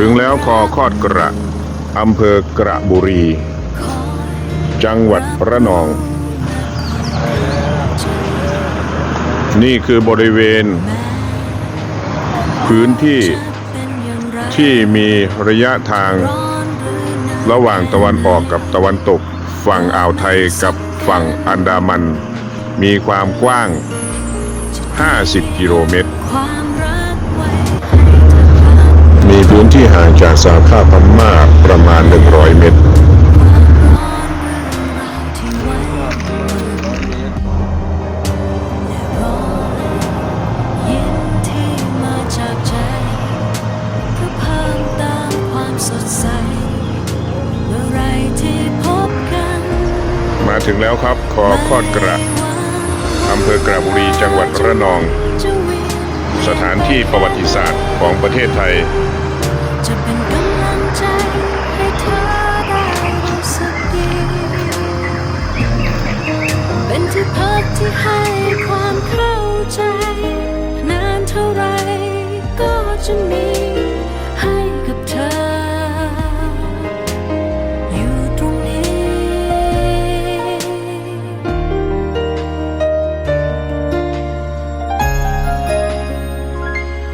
ถึงแล้วคอคอดกระอำเภอกระบุรี จังหวัดระนอง นี่คือบริเวณ พื้นที่ที่มีระยะทางระหว่างตะวันออกกับตะวันตก ฝั่งอ่าวไทยกับฝั่งอันดามัน มีความกว้าง 50 กิโลเมตร ที่ห่างจากสาขาพม่าประมาณ 100 เมตรที่ไว้และรอยยิ้มาจากใจก็เมตรมาถึงแล้วครับคอคอดกระอำเภอกระบุรีจังหวัดระนอง สถานที่ประวัติศาสตร์ของประเทศไทย จะเป็นกำลังใจให้เธอได้รู้สึกดี เป็นที่พักที่ให้ความเข้าใจ นานเท่าไรก็จะมี